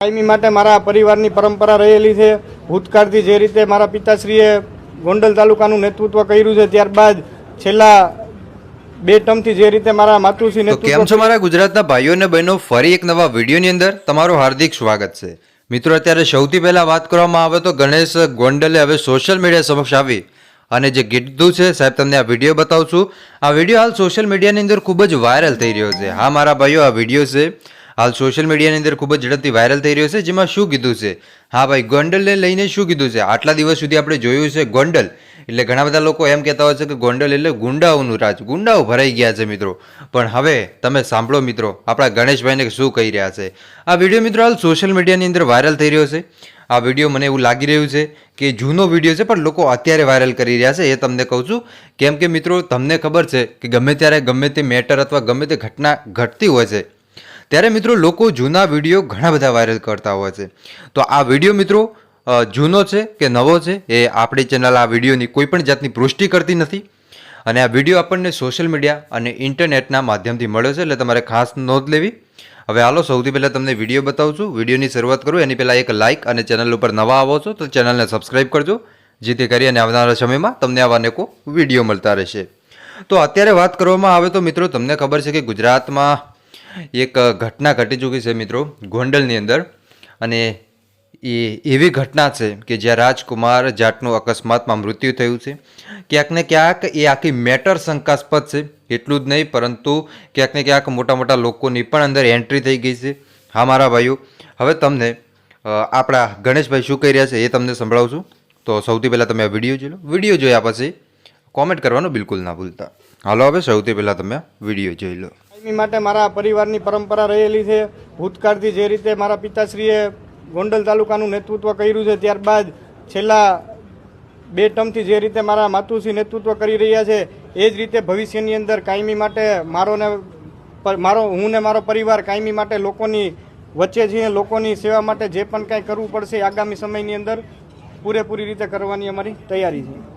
કાયમી માટે મારા પરિવારની પરંપરા રહેલી છે. ભૂતકાળથી જે રીતે મારા પિતાશ્રીએ ગોંડલ તાલુકાનું નેતૃત્વ કર્યું છે ત્યારબાદ છેલ્લા બે ટર્મથી જે રીતે મારા માતુશ્રી કેમ છો મારા ગુજરાતના ભાઈઓ અને બહેનો? ફરી એક નવા વિડીયોની અંદર તમારું હાર્દિક સ્વાગત છે. મિત્રો અત્યારે સૌથી પહેલાં વાત કરવામાં આવે તો ગણેશ ગોંડલે હવે સોશિયલ મીડિયા સમક્ષ આવી અને જે કીધું છે સાહેબ તમને આ વીડિયો બતાવું છું. આ વીડિયો હાલ સોશિયલ મીડિયાની અંદર ખૂબ જ વાયરલ થઈ રહ્યો છે. હા મારા ભાઈઓ આ વીડિયો છે. હાલ સોશિયલ મીડિયાની અંદર ખૂબ જ ઝડપથી વાયરલ થઈ રહ્યો છે, જેમાં શું કીધું છે? હા ભાઈ, ગોંડલને લઈને શું કીધું છે? આટલા દિવસ સુધી આપણે જોયું છે ગોંડલ. એટલે ઘણા બધા લોકો એમ કહેતા હોય છે કે ગોંડલ એટલે ગુંડાઓનું રાજ. ગુંડાઓ ભરાઈ ગયા છે મિત્રો. પણ હવે તમે સાંભળો મિત્રો, આપણા ગણેશભાઈને શું કહી રહ્યા છે. આ વીડિયો મિત્રો હાલ સોશિયલ મીડિયાની અંદર વાયરલ થઈ રહ્યો છે. આ વીડિયો મને એવું લાગી રહ્યું છે કે જૂનો વીડિયો છે, પણ લોકો અત્યારે વાયરલ કરી રહ્યા છે, એ તમને કહું છું. કેમ કે મિત્રો, તમને ખબર છે કે ગમે ત્યારે ગમે તે મેટર અથવા ગમે તે ઘટના ઘટતી હોય છે ત્યારે મિત્રો લોકો જૂના વીડિયો ઘણા બધા વાયરલ કરતા હોય છે. તો આ વીડિયો મિત્રો જૂનો છે કે નવો છે એ આપણી ચેનલ આ વિડીયોની કોઈ પણ જાતની પુષ્ટિ કરતી નથી. અને આ વીડિયો આપણને સોશિયલ મીડિયા અને ઇન્ટરનેટના માધ્યમથી મળ્યો છે એટલે તમારે ખાસ નોંધ લેવી. હવે હાલો, સૌથી પહેલાં તમને વીડિયો બતાવું છું. વિડીયોની શરૂઆત કરું, એની પહેલાં એક લાઇક અને ચેનલ ઉપર નવા આવો છો, તો ચેનલને સબસ્ક્રાઈબ કરજો. જેથી કરી અને આવનારા સમયમાં તમને આવા અનેકો વીડિયો મળતા રહેશે. તો અત્યારે વાત કરવામાં આવે તો મિત્રો, તમને ખબર છે કે ગુજરાતમાં એક ઘટના ઘટી ચૂકી છે મિત્રો, ગોંડલની અંદર. અને એ એવી ઘટના છે કે જ્યાં રાજકુમાર જાટનું અકસ્માતમાં મૃત્યુ થયું છે. ક્યાંક ને ક્યાંક એ આખી મેટર શંકાસ્પદ છે, એટલું જ નહીં, પરંતુ ક્યાંક ને ક્યાંક મોટા મોટા લોકોની પણ અંદર એન્ટ્રી થઈ ગઈ છે. હા, મારા ભાઈઓ, હવે તમને આપણા ગણેશભાઈ શું કહી રહ્યા છે એ તમને સંભળાવું છું તો સૌથી પહેલાં તમે આ વીડિયો જોઈ લો. વીડિયો જોયા પછી કોમેન્ટ કરવાનું બિલકુલ ના ભૂલતા. હાલો, હવે સૌથી પહેલાં તમે વીડિયો જોઈ લો. કાયમી માટે મારા પરિવારની પરંપરા રહેલી છે. ભૂતકાળથી જે રીતે મારા પિતાશ્રીએ ગોંડલ તાલુકાનું નેતૃત્વ કર્યું છે, ત્યારબાદ છેલ્લા બે ટર્મથી જે રીતે મારા માતુશ્રી નેતૃત્વ કરી રહ્યા છે, એ જ રીતે ભવિષ્યની અંદર કાયમી માટે મારો ને મારો, હું ને મારો પરિવાર કાયમી માટે લોકોની વચ્ચે છીએ, લોકોની સેવા માટે જે પણ કાંઈ કરવું પડશે આગામી સમયની અંદર પૂરેપૂરી રીતે કરવાની અમારી તૈયારી છે.